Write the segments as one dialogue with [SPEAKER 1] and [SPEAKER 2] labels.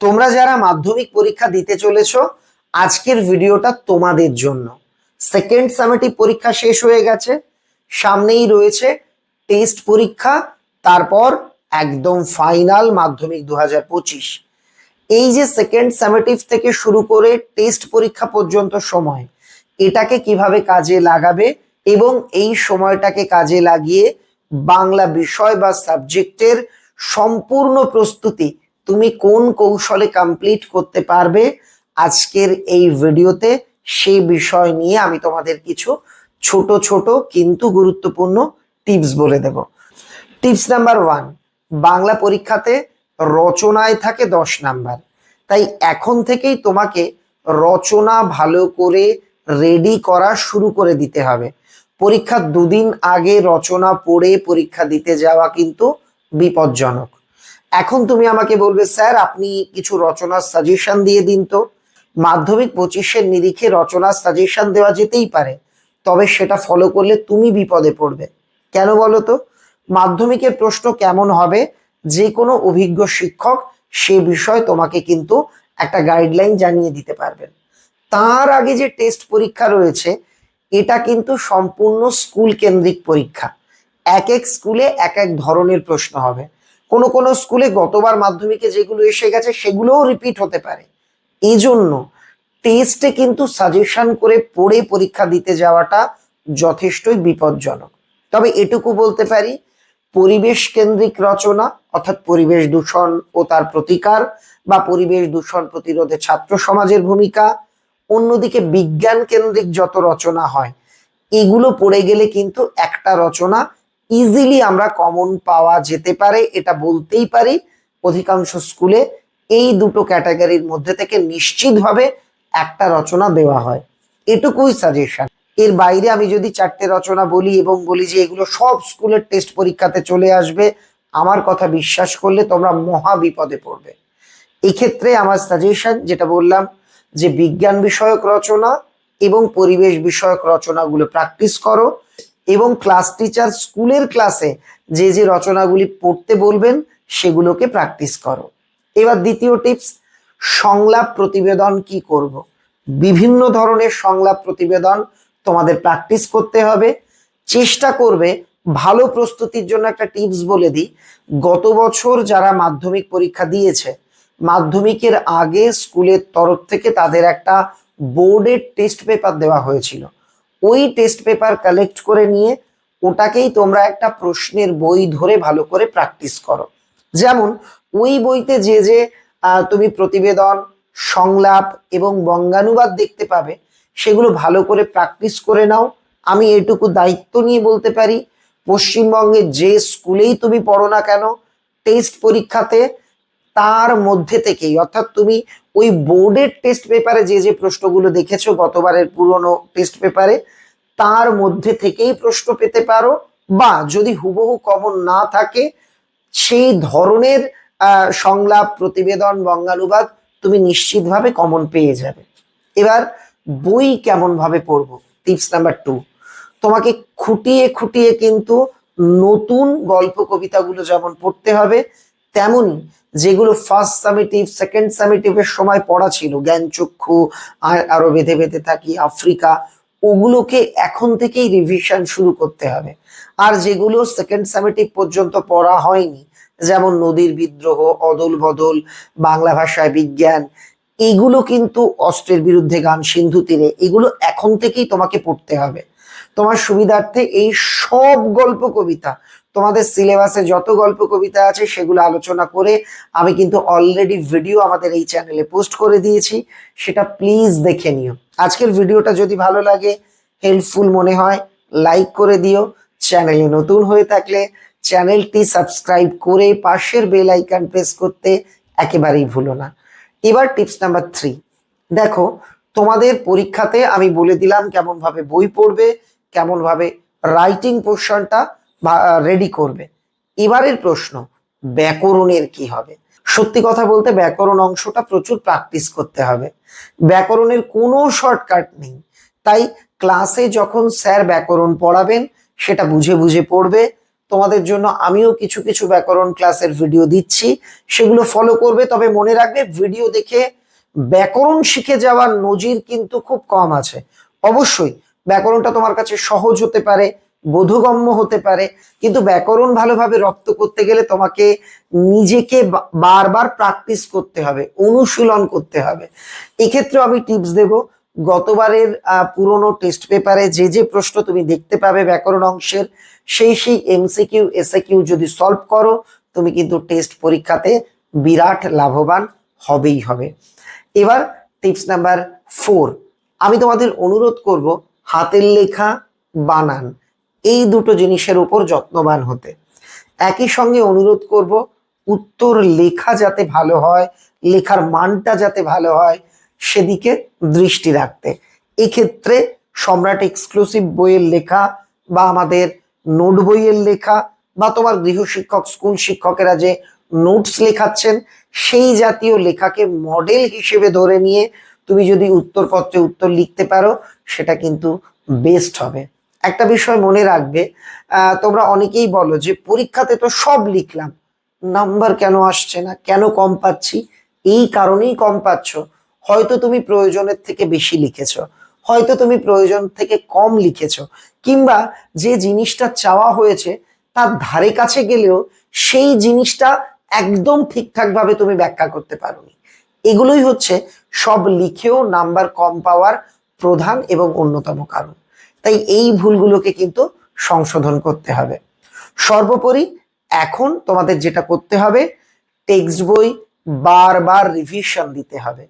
[SPEAKER 1] তোমরা যারা মাধ্যমিক পরীক্ষা দিতে চলেছ, আজকের ভিডিওটা তোমাদের জন্য। সেকেন্ড সামেটিভ পরীক্ষা শেষ হয়ে গেছে, সামনেই রয়েছে টেস্ট পরীক্ষা, তারপর একদম ফাইনাল মাধ্যমিক দু এই যে সেকেন্ড সামেটিভ থেকে শুরু করে টেস্ট পরীক্ষা পর্যন্ত সময়, এটাকে কীভাবে কাজে লাগাবে এবং এই সময়টাকে কাজে লাগিয়ে বাংলা বিষয় বা সাবজেক্টের সম্পূর্ণ প্রস্তুতি তুমি কোন কৌশলে কমপ্লিট করতে পারবে আজকের এই ভিডিওতে সেই বিষয় নিয়ে আমি তোমাদের কিছু ছোট ছোট কিন্তু গুরুত্বপূর্ণ টিপস বলে দেব। টিপস নাম্বার ওয়ান বাংলা পরীক্ষাতে রচনায় থাকে দশ নাম্বার। তাই এখন থেকেই তোমাকে রচনা ভালো করে রেডি করা শুরু করে দিতে হবে। পরীক্ষার দুদিন আগে রচনা পড়ে পরীক্ষা দিতে যাওয়া কিন্তু বিপজ্জনক। এখন তুমি আমাকে বলবে, স্যার, আপনি কিছু রচনার সাজেশন দিয়ে দিন তো। মাধ্যমিক পঁচিশের নিরিখে রচনার সাজেশন দেওয়া যেতেই পারে, তবে সেটা ফলো করলে তুমি বিপদে পড়বে। কেন বলো তো? মাধ্যমিকের প্রশ্ন কেমন হবে? যে কোনো অভিজ্ঞ শিক্ষক সে বিষয়ে তোমাকে কিন্তু একটা গাইডলাইন জানিয়ে দিতে পারবেন। তার আগে যে টেস্ট পরীক্ষা রয়েছে, এটা কিন্তু সম্পূর্ণ স্কুল কেন্দ্রিক পরীক্ষা। এক এক স্কুলে এক এক ধরনের প্রশ্ন হবে। কোনো কোনো স্কুলে গতবার মাধ্যমিকে যেগুলো এসে গেছে সেগুলোও রিপিট হতে পারে। এই জন্য টেস্টে কিন্তু সাজেশন করে পড়ে পরীক্ষা দিতে যাওয়াটা যথেষ্টই বিপজ্জনক। তবে এটুকু বলতে পারি, পরিবেশ কেন্দ্রিক রচনা, অর্থাৎ পরিবেশ দূষণ ও তার প্রতিকার বা পরিবেশ দূষণ প্রতিরোধে ছাত্র সমাজের ভূমিকা, অন্যদিকে বিজ্ঞান কেন্দ্রিক যত রচনা হয়, এগুলো পড়ে গেলে কিন্তু একটা রচনা ইজিলি আমরা কমন পাওয়া যেতে পারে, এটা বলতেই পারি। অধিকাংশ স্কুলে এই দুটো ক্যাটাগরির মধ্যে থেকে নিশ্চিতভাবে একটা রচনা দেওয়া হয়। এটুকুই সাজেশন এর বাইরে আমি যদি চারটে রচনা বলি এবং বলি যে এগুলো সব স্কুলের টেস্ট পরীক্ষাতে চলে আসবে, আমার কথা বিশ্বাস করলে তোমরা মহা বিপদে পড়বে। এক্ষেত্রে আমার সাজেশন যেটা বললাম যে বিজ্ঞান বিষয়ক রচনা এবং পরিবেশ বিষয়ক রচনাগুলো প্র্যাকটিস করো। এবং ক্লাস টিচার স্কুলের ক্লাসে যে যে রচনাগুলি পড়তে বলবেন, সেগুলোকে প্র্যাকটিস করো। এবার দ্বিতীয় টিপস সংলাপ প্রতিবেদন কি করব। বিভিন্ন ধরনের সংলাপ প্রতিবেদন তোমাদের প্র্যাকটিস করতে হবে। চেষ্টা করবে, ভালো প্রস্তুতির জন্য একটা টিপস বলে দিই। গত বছর যারা মাধ্যমিক পরীক্ষা দিয়েছে, মাধ্যমিকের আগে স্কুলের তরফ থেকে তাদের একটা বোর্ডের টেস্ট পেপার দেওয়া হয়েছিল। ওই টেস্ট পেপার কালেক্ট করে নিয়ে ওটাকেই তোমরা একটা প্রশ্নের বই ধরে ভালো করে প্র্যাকটিস করো। যেমন, ওই বইতে যে যে তুমি প্রতিবেদন, সংলাপ এবং বঙ্গানুবাদ দেখতে পাবে, সেগুলো ভালো করে প্র্যাকটিস করে নাও। আমি এটুকু দায়িত্ব নিয়ে বলতে পারি পশ্চিমবঙ্গে যে স্কুলেই তুমি পড়ো না কেন টেস্ট পরীক্ষাতে তার মধ্যে থেকেই, অর্থাৎ তুমি ওই বোর্ডের টেস্ট পেপারে যে যে প্রশ্নগুলো দেখেছ গতবারের পুরনো টেস্ট পেপারে তার মধ্যে থেকেই প্রশ্ন পেতে পারো বা যদি হুবহু কমন না থাকে, সেই ধরনের সংলাপ, প্রতিবেদন, বঙ্গানুবাদ তুমি নিশ্চিতভাবে কমন পেয়ে যাবে। এবার বই কেমন ভাবে পড়ব? টিপস নাম্বার টু তোমাকে খুঁটিয়ে খুঁটিয়ে কিন্তু নতুন গল্প কবিতাগুলো যেমন পড়তে হবে তেমনি যেগুলো ফার্স্ট সামিটিভ সেকেন্ড সামিটিভের সময় পড়া ছিল। জ্ঞানচক্ষু, আর আরও বেঁধে বেঁধে থাকি, আফ্রিকা, ওগুলোকে এখন থেকেই রিভিশন শুরু করতে হবে। আর যেগুলো সেকেন্ড সামিটিভ পর্যন্ত পড়া হয়নি, যেমন নদীর বিদ্রোহ, অদল বদল, বাংলা ভাষায় বিজ্ঞান, এগুলো কিন্তু অস্ত্রের বিরুদ্ধে গান, সিন্ধু তীরে, এগুলো এখন থেকেই তোমাকে পড়তে হবে। তোমার সুবিধার্থে এই সব গল্প কবিতা তোমাদের সিলেবাসে যত গল্প কবিতা আছে সেগুলো আলোচনা করে আমি কিন্তু অলরেডি ভিডিও আমাদের এই চ্যানেলে পোস্ট করে দিয়েছি, সেটা প্লিজ দেখে নিও। আজকের ভিডিওটা যদি ভালো লাগে হেল্পফুল মনে হয় লাইক করে দিও। চ্যানেলে নতুন হয়ে থাকলে চ্যানেলটি সাবস্ক্রাইব করে পাশের বেল আইকন প্রেস করতে একেবারেই ভুলো না। এবার টিপস নাম্বার থ্রি দেখো, তোমাদের পরীক্ষাতে আমি বলে দিলাম কেমন ভাবে বই পড়বে কেমন ভাবে রাইটিং পোর্শনটা রেডি করবে। এবারের প্রশ্ন, ব্যাকরণের কি হবে? সত্যি কথা বলতে ব্যাকরণ অংশটা প্রচুর প্র্যাকটিস করতে হবে। ব্যাকরণের কোনো শর্টকাট নেই। তাই ক্লাসে যখন স্যার ব্যাকরণ পড়াবেন, সেটা বুঝে বুঝে পড়বে। তোমাদের জন্য আমিও কিছু কিছু ব্যাকরণ ক্লাসের ভিডিও দিচ্ছি। সেগুলো ফলো করবে, তবে মনে রাখবে ভিডিও দেখে ব্যাকরণ শিখে যাওয়ার নজির কিন্তু খুব কম আছে। অবশ্যই ব্যাকরণটা তোমার কাছে সহজ হতে পারে। বোধগম্য হতে পারে, কিন্তু ব্যাকরণ ভালোভাবে রপ্ত করতে গেলে তোমাকে নিজেকে বারবার প্র্যাকটিস করতে হবে, অনুশীলন করতে হবে। এক্ষেত্রে আমি টিপস দেব, গতবারের পুরনো টেস্ট পেপারে যে যে প্রশ্ন তুমি দেখতে পাবে ব্যাকরণ অংশের, সেই সেই এমসিকিউ এসএকিউ যদি সলভ করো, তুমি কিন্তু টেস্ট পরীক্ষাতে বিরাট লাভবান হবেই হবে। এবার টিপস নাম্বার ফোর আমি তোমাদের অনুরোধ করব, হাতের লেখা বানান। এই দুটো জিনিসের উপর যত্নবান হতে। একই সঙ্গে অনুরোধ করব, উত্তর লেখা যাতে ভালো হয়, লেখার মানটা যাতে ভালো হয়, সেদিকে দৃষ্টি রাখতে। এক্ষেত্রে সম্রাট এক্সক্লুসিভ বইয়ের লেখা বা আমাদের নোট বইয়ের লেখা বা তোমার গৃহশিক্ষক স্কুল শিক্ষকেরা যে নোটস লেখাচ্ছেন, সেই জাতীয় লেখাকে মডেল হিসেবে ধরে নিয়ে তুমি যদি উত্তরপত্রে উত্তর লিখতে পারো, সেটা কিন্তু বেস্ট হবে। একটা বিষয় মনে রাখবে তোমরা অনেকেই বলো যে পরীক্ষাতে তো সব লিখলাম, নাম্বার কেন আসছে না, কেন কম পাচ্ছি, এই কারণেই কম পাচ্ছ। হয়তো তুমি প্রয়োজনের থেকে বেশি লিখেছ, হয়তো তুমি প্রয়োজন থেকে কম লিখেছ, কিংবা যে জিনিসটা চাওয়া হয়েছে তার ধারে কাছে গেলেও সেই জিনিসটা একদম ঠিকঠাক ভাবে তুমি ব্যাখ্যা করতে পারোনি। এগুলোই হচ্ছে সব লিখেও নাম্বার কম পাওয়ার প্রধান এবং অন্যতম কারণ। তাই এই ভুলগুলোকে কিন্তু সংশোধন করতে হবে। সর্বোপরি এখন তোমাদের যেটা করতে হবে টেক্সট বই বারবার রিভিশন দিতে হবে।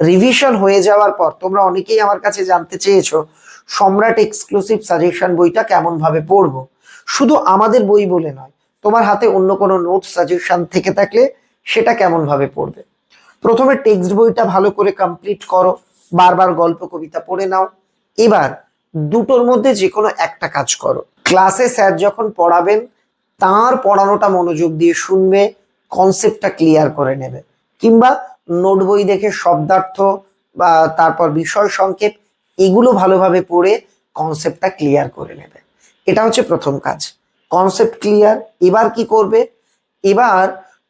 [SPEAKER 1] রিভিশন হয়ে যাওয়ার পর তোমরা অনেকেই আমার কাছে জানতে চেয়েছো, সম্রাট এক্সক্লুসিভ সাজেশন বইটা কেমন ভাবে পড়ব? শুধু আমাদের বই বলে নয়, তোমার হাতে অন্য কোনো নোট সাজেশন থেকে থাকলে সেটা কেমন ভাবে পড়বে? প্রথমে টেক্সট বইটা ভালো করে কমপ্লিট করো, বারবার গল্প, কবিতা পড়ে নাও। এবার দুটোর মধ্যে যে কোনো একটা কাজ করো। ক্লাসে স্যার যখন পড়াবেন, তার পড়ানোটা মনোযোগ দিয়ে শুনবে কনসেপ্টটা ক্লিয়ার করে নেবে। কিংবা নোট বই দেখে শব্দার্থ বা তারপর বিষয় সংক্ষেপ, এগুলো ভালোভাবে পড়ে কনসেপ্টটা ক্লিয়ার করে নেবে। এটা হচ্ছে প্রথম কাজ। কনসেপ্ট ক্লিয়ার এবার কি করবে? এবার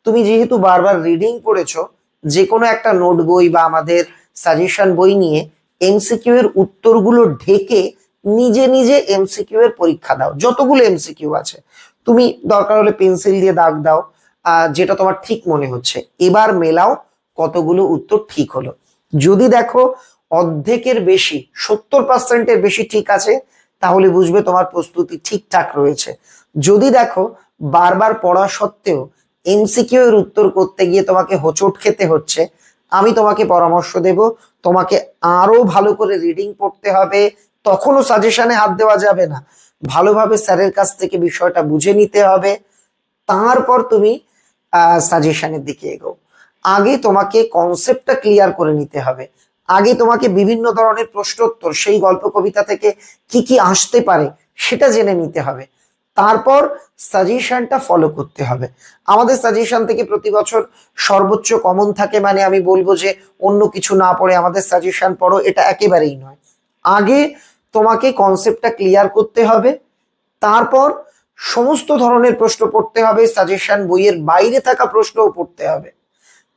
[SPEAKER 1] তুমি যেহেতু বারবার রিডিং পড়েছো যে কোনো একটা নোট বই বা আমাদের সাজেশন বই নিয়ে এমসিকিউ এর উত্তরগুলো ঢেকে নিজে নিজে এমসিকিউ এর পরীক্ষা দাও। যতগুলো এমসিকিউ আছে। তুমি দরকার হলে পেন্সিল দিয়ে দাগ দাও যেটা তোমার ঠিক মনে হচ্ছে। এবার মেলাও কতগুলো উত্তর ঠিক হলো। যদি দেখো অর্ধেকের বেশি, সত্তর পার্সেন্টের বেশি ঠিক আছে, তাহলে বুঝবে তোমার প্রস্তুতি ঠিকঠাক রয়েছে। যদি দেখো বারবার পড়া সত্ত্বেও এমসিকিউ এর উত্তর করতে গিয়ে তোমাকে হোঁচট খেতে হচ্ছে, আমি তোমাকে পরামর্শ দেব তোমাকে আরও ভালো করে রিডিং পড়তে হবে, তখনও সাজেশনে হাত দেওয়া যাবে না। ভালোভাবে স্যারের কাছ থেকে বিষয়টা বুঝে নিতে হবে, তারপর তুমি সাজেশনের দিকে এগো আগে তোমাকে কনসেপ্টটা ক্লিয়ার করে নিতে হবে। আগে তোমাকে বিভিন্ন ধরনের প্রশ্নোত্তর, সেই গল্প কবিতা থেকে কি কি আসতে পারে, সেটা জেনে নিতে হবে। তারপর সাজেশনটা ফলো করতে হবে। আমাদের সাজেশন থেকে প্রতি বছর সর্বোচ্চ কমন থাকে মানে আমি বলব যে অন্য কিছু না পড়ে আমাদের সাজেশন পড়ো, এটা একেবারেই নয়। আগে তোমাকে কনসেপ্টটা ক্লিয়ার করতে হবে, তারপর সমস্ত ধরনের প্রশ্ন পড়তে হবে সাজেশন বইয়ের বাইরে থাকা প্রশ্নও পড়তে হবে।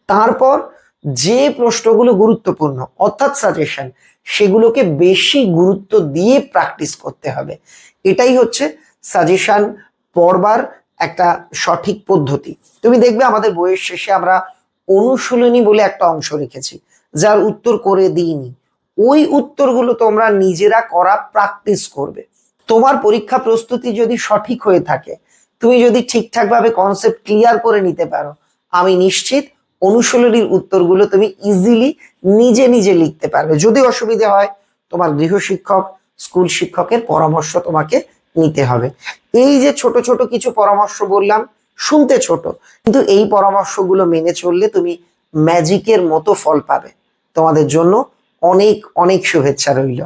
[SPEAKER 1] তারপর যে প্রশ্নগুলো গুরুত্বপূর্ণ, অর্থাৎ সাজেশন সেগুলোকে বেশি গুরুত্ব দিয়ে প্র্যাকটিস করতে হবে। এটাই হচ্ছে সাজেশন পড়বার একটা সঠিক পদ্ধতি। তুমি দেখবে আমাদের বইয়ের শেষে আমরা অনুশীলনী বলে একটা অংশ রেখেছি, যার উত্তর করে দিইনি। ওই উত্তরগুলো তোমরা নিজেরা করা প্র্যাকটিস করবে। তোমার পরীক্ষা প্রস্তুতি যদি সঠিক হয়ে থাকে, তুমি যদি ঠিকঠাকভাবে কনসেপ্ট ক্লিয়ার করে নিতে পারো, আমি নিশ্চিত অনুশীলনীর উত্তরগুলো তুমি ইজিলি নিজে নিজে লিখতে পারবে। যদি অসুবিধে হয়, তোমার গৃহশিক্ষক স্কুল শিক্ষকের পরামর্শ তোমাকে নিতে হবে। এই যে ছোট ছোট কিছু পরামর্শ বললাম, শুনতে ছোট, কিন্তু এই পরামর্শগুলো মেনে চললে তুমি ম্যাজিকের মতো ফল পাবে। তোমাদের জন্য অনেক অনেক শুভেচ্ছা রইল।